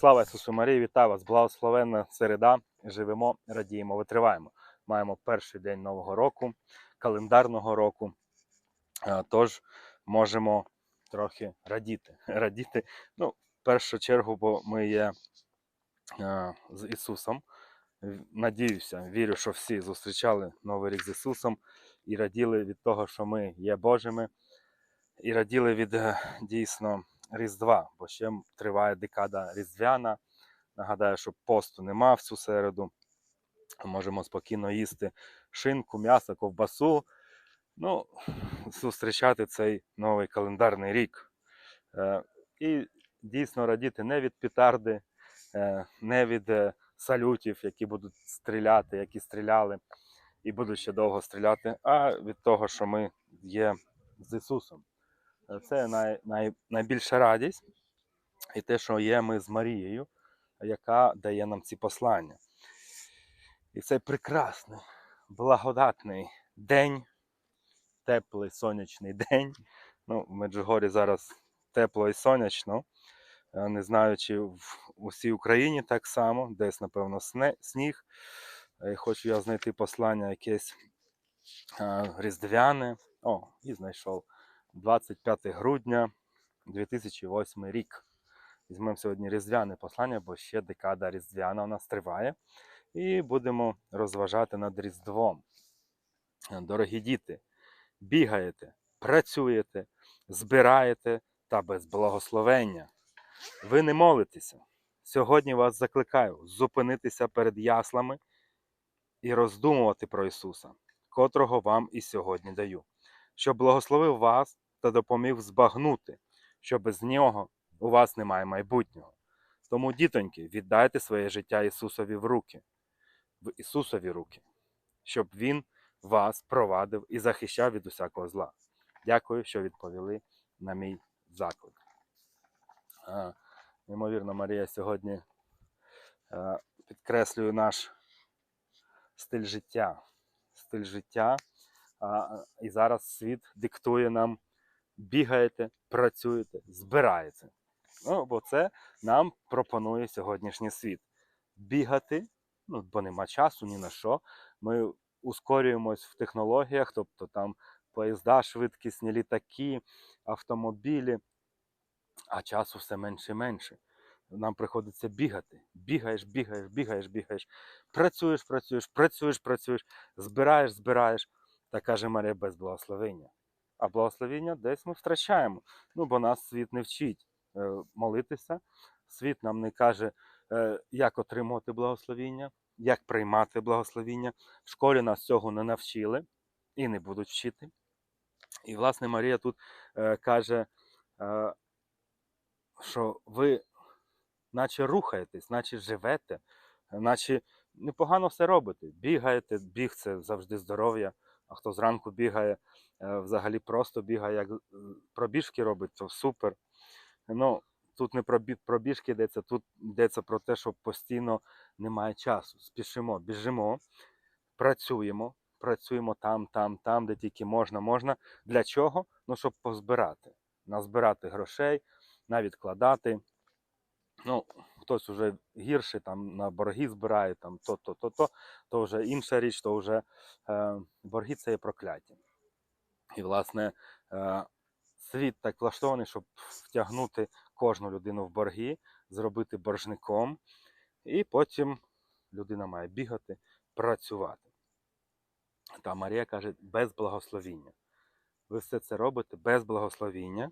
Слава Ісусу Марії, вітаю вас! Благословенна середа. Живемо, радіємо, витриваємо. Маємо перший день нового року, календарного року. Е, Тож можемо трохи радіти. Радіти, ну, в першу чергу, бо ми є е, з Ісусом. Надіюся, вірю, що всі зустрічали Новий рік з Ісусом і раділи від того, що ми є Божими, і раділи від е, дійсно Різдва, бо ще триває декада Різдвяна. Нагадаю, що посту нема в цю середу. Можемо спокійно їсти шинку, м'ясо, ковбасу. Ну, зустрічати цей новий календарний рік. Е, і дійсно радіти не від петарди, е, не від е, салютів, які будуть стріляти, які стріляли і будуть ще довго стріляти, а від того, що ми є з Ісусом. Е, Це най, най, найбільша радість і те, що є ми з Марією, яка дає нам ці послання. І цей прекрасний, благодатний день, теплий сонячний день. Ну, в Меджугорі зараз тепло і сонячно. Е, Не знаю, чи в усій Україні так само, десь, напевно, сніг. Е, Хочу я знайти послання якесь різдвяне. О, і знайшов. 25 грудня 2008 рік. Візьмемо сьогодні різдвяне послання, бо ще декада різдвяна у нас триває. І будемо розважати над Різдвом. Дорогі діти, бігаєте, працюєте, збираєте та без благословення. Ви не молитеся. Сьогодні вас закликаю зупинитися перед яслами і роздумувати про Ісуса, котрого вам і сьогодні даю, щоб благословив вас та допоміг збагнути, що без нього у вас немає майбутнього. Тому, дітоньки, віддайте своє життя Ісусові в руки, в Ісусові руки, щоб Він вас провадив і захищав від усякого зла. Дякую, що відповіли на мій заклик. А, Марія сьогодні підкреслює наш стиль життя. Стиль життя. І зараз світ диктує нам бігаєте, працюєте, збираєте. Ну, бо це нам пропонує сьогоднішній світ. Бігати, ну, бо нема часу ні на що. Ми ускорюємось в технологіях, тобто там поїзда, швидкісні літаки, автомобілі, а часу все менше і менше. Нам приходиться бігати. Бігаєш, бігаєш, бігаєш, бігаєш. Працюєш, працюєш, працюєш, працюєш, збираєш, збираєш. Та каже Марія без благословення. А благословення десь ми втрачаємо. Ну, бо нас світ не вчить е, молитися. Світ нам не каже, е, як отримувати благословіння, як приймати благословіння. В школі нас цього не навчили і не будуть вчити. І, власне, Марія тут е, каже, що ви наче рухаєтесь, наче живете, наче непогано все робите. Бігаєте, біг це завжди здоров'я. А хто зранку бігає, е, взагалі просто бігає, як е, пробіжки робить, то супер. Ну, тут не про пробіжки йдеться, тут йдеться про те, що постійно немає часу. Спішимо, біжимо, працюємо, працюємо там, там, там, де тільки можна, можна. Для чого? Ну, щоб позбирати. Назбирати грошей, навідкладати. Ну, хтось вже гірше там на борги збирає, там то, то, то, то, то вже інша річ, то вже е, борги це є прокляття. І, власне, е, світ так влаштований, щоб втягнути кожну людину в борги, зробити боржником, і потім людина має бігати, працювати. Та Марія каже, без благословіння. Ви все це робите без благословіння.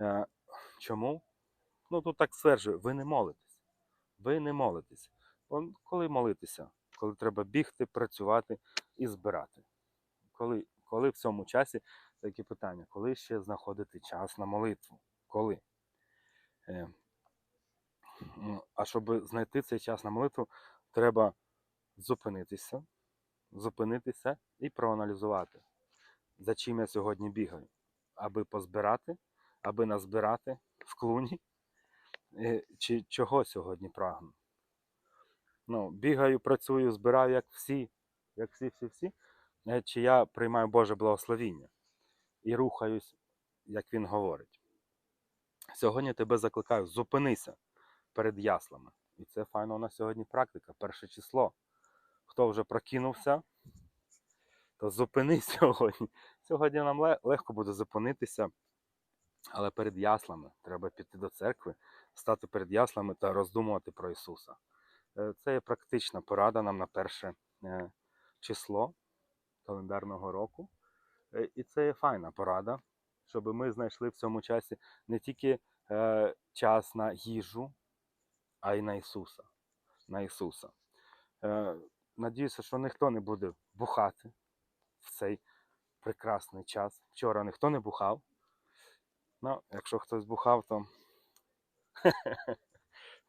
Е, чому? Ну, тут так стверджує, ви не молитесь. Ви не молитесь. Коли молитися? Коли треба бігти, працювати і збирати. Коли, коли в цьому часі такі питання, коли ще знаходити час на молитву? Коли? Е, ну, а щоб знайти цей час на молитву, треба зупинитися, зупинитися і проаналізувати, за чим я сьогодні бігаю, аби позбирати, аби назбирати в клуні, чи чого сьогодні прагну. Ну, бігаю, працюю, збираю, як всі, як всі, всі, всі, е, чи я приймаю Боже благословіння і рухаюсь, як він говорить. Сьогодні тебе закликаю, зупинися, перед яслами. І це файно у нас сьогодні практика, перше число. Хто вже прокинувся, то зупинись сьогодні. Сьогодні нам легко буде зупинитися, але перед яслами треба піти до церкви, стати перед яслами та роздумувати про Ісуса. Е, Це є практична порада нам на перше е, число календарного року. Е, І це є файна порада, щоб ми знайшли в цьому часі не тільки час на їжу, а й на Ісуса. На Ісуса. Надіюся, що ніхто не буде бухати в цей прекрасний час. Вчора ніхто не бухав. Ну, якщо хтось бухав, то,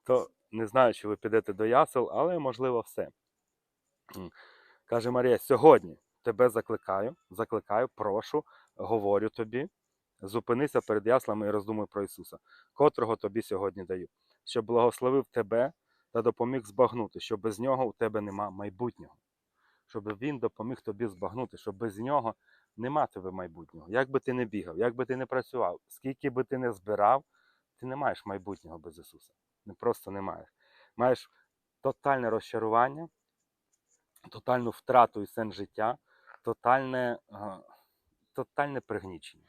то не знаю, чи ви підете до ясел, але можливо все. Каже Марія, сьогодні тебе закликаю, закликаю, прошу, говорю тобі, зупинися перед яслами і роздумуй про Ісуса, котрого тобі сьогодні даю, щоб благословив тебе та допоміг збагнути, що без нього у тебе нема майбутнього. Щоб він допоміг тобі збагнути, що без нього нема тебе майбутнього. Як би ти не бігав, як би ти не працював, скільки би ти не збирав, ти не маєш майбутнього без Ісуса. Не просто не маєш. Маєш тотальне розчарування, тотальну втрату і сенс життя, тотальне, а, тотальне пригнічення.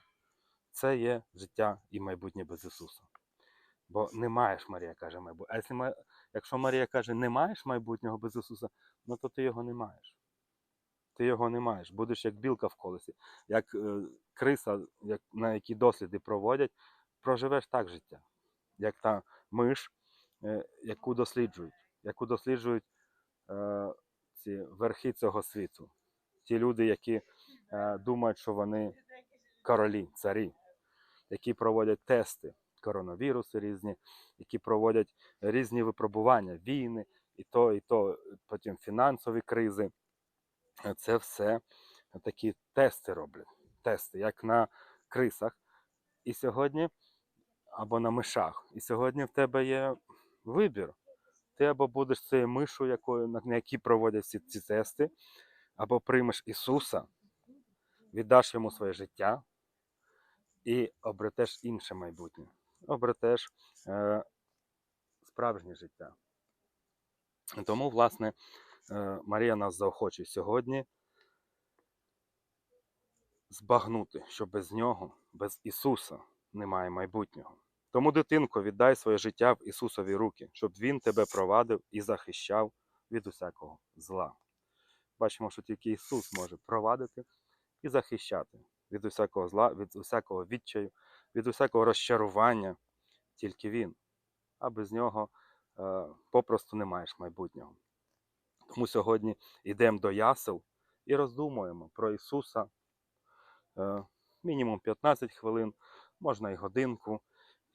Це є життя і майбутнє без Ісуса. Бо не маєш, Марія каже, майбутнього. А якщо Марія каже, не маєш майбутнього без Ісуса, ну то ти його не маєш. Ти його не маєш. Будеш як білка в колесі, як е, криса, як, на які досліди проводять, проживеш так життя, як та миш, е, яку досліджують, яку досліджують е, ці верхи цього світу. Ті люди, які е, думають, що вони королі, царі, які проводять тести, коронавіруси різні, які проводять різні випробування, війни, і то, і то, потім фінансові кризи. Це все такі тести роблять. Тести, як на крисах. І сьогодні, або на мишах. І сьогодні в тебе є вибір. Ти або будеш цією мишу, якою, на якій проводять всі ці тести, або приймеш Ісуса, віддаш йому своє життя і обретеш інше майбутнє. Обретеш е, справжнє життя. Тому, власне, е, Марія нас заохочує сьогодні збагнути, що без нього, без Ісуса немає майбутнього. Тому, дитинко, віддай своє життя в Ісусові руки, щоб Він тебе провадив і захищав від усякого зла. Бачимо, що тільки Ісус може провадити і захищати від усякого зла, від усякого відчаю, від усякого розчарування, тільки Він. А без нього е, попросту не маєш майбутнього. Тому сьогодні йдемо до ясел і роздумуємо про Ісуса е, мінімум 15 хвилин, можна і годинку,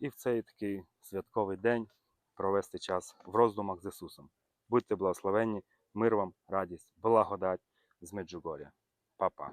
і в цей такий святковий день провести час в роздумах з Ісусом. Будьте благословенні, мир вам, радість, благодать з Меджугоря. Па-па.